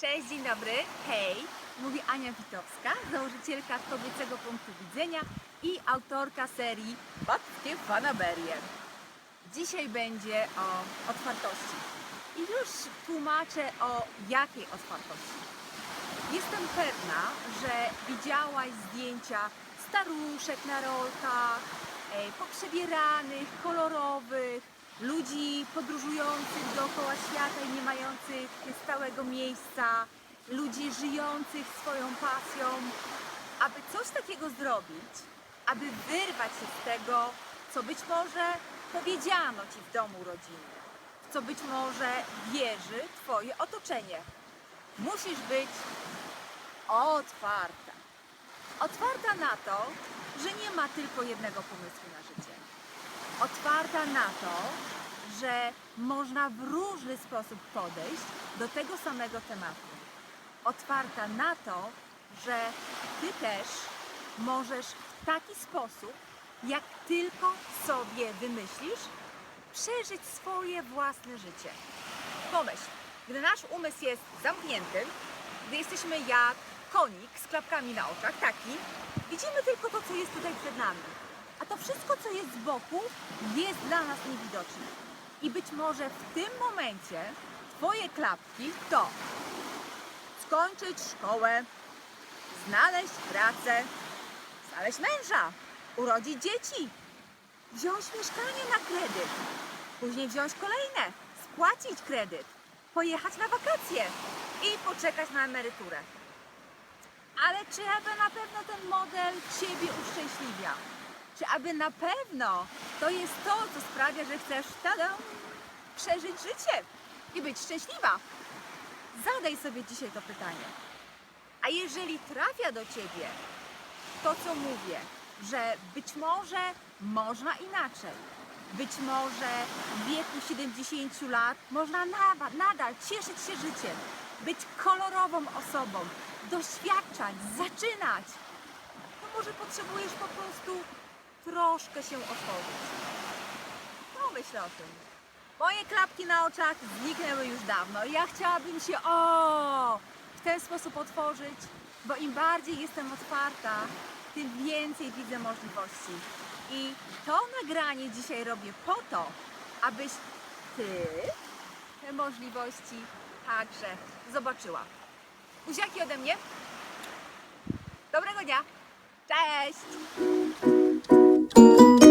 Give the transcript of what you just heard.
Cześć, dzień dobry. Hej, mówi Ania Witowska, założycielka kobiecego punktu widzenia i autorka serii Babskie Fanaberie. Dzisiaj będzie o otwartości. I już tłumaczę o jakiej otwartości. Jestem pewna, że widziałaś zdjęcia staruszek na rolkach, e, poprzebieranych, kolorowych, ludzi podróżujących dookoła świata i nie mających stałego miejsca, ludzi żyjących swoją pasją. Aby coś takiego zrobić, aby wyrwać się z tego, co być może powiedziano Ci w domu rodzinnym, w co być może wierzy Twoje otoczenie. Musisz być otwarta. Otwarta na to, że nie ma tylko jednego pomysłu na życie. Otwarta na to, że można w różny sposób podejść do tego samego tematu. Otwarta na to, że Ty też możesz w taki sposób, jak tylko sobie wymyślisz, przeżyć swoje własne życie. Pomyśl, gdy nasz umysł jest zamknięty, gdy jesteśmy jak konik z klapkami na oczach, taki, widzimy tylko to, co jest tutaj przed nami. A to wszystko, co jest z boku, jest dla nas niewidoczne. I być może w tym momencie Twoje klapki to skończyć szkołę, znaleźć pracę, znaleźć męża, urodzić dzieci, wziąć mieszkanie na kredyt, później wziąć kolejne, spłacić kredyt, pojechać na wakacje i poczekać na emeryturę. Ale czy aby na pewno ten model Ciebie uszczęśliwia? Czy aby na pewno to jest to, co sprawia, że chcesz tada, przeżyć życie i być szczęśliwa? Zadaj sobie dzisiaj to pytanie. A jeżeli trafia do Ciebie to, co mówię, że być może można inaczej, być może w wieku 70 lat można nadal, nadal cieszyć się życiem, być kolorową osobą, doświadczać, zaczynać, to może potrzebujesz po prostu troszkę się otworzyć. Pomyśl o tym. Moje klapki na oczach zniknęły już dawno. Ja chciałabym się o w ten sposób otworzyć, bo im bardziej jestem otwarta, tym więcej widzę możliwości. I to nagranie dzisiaj robię po to, abyś ty te możliwości także zobaczyła. Buziaki ode mnie. Dobrego dnia. Cześć! Thank you.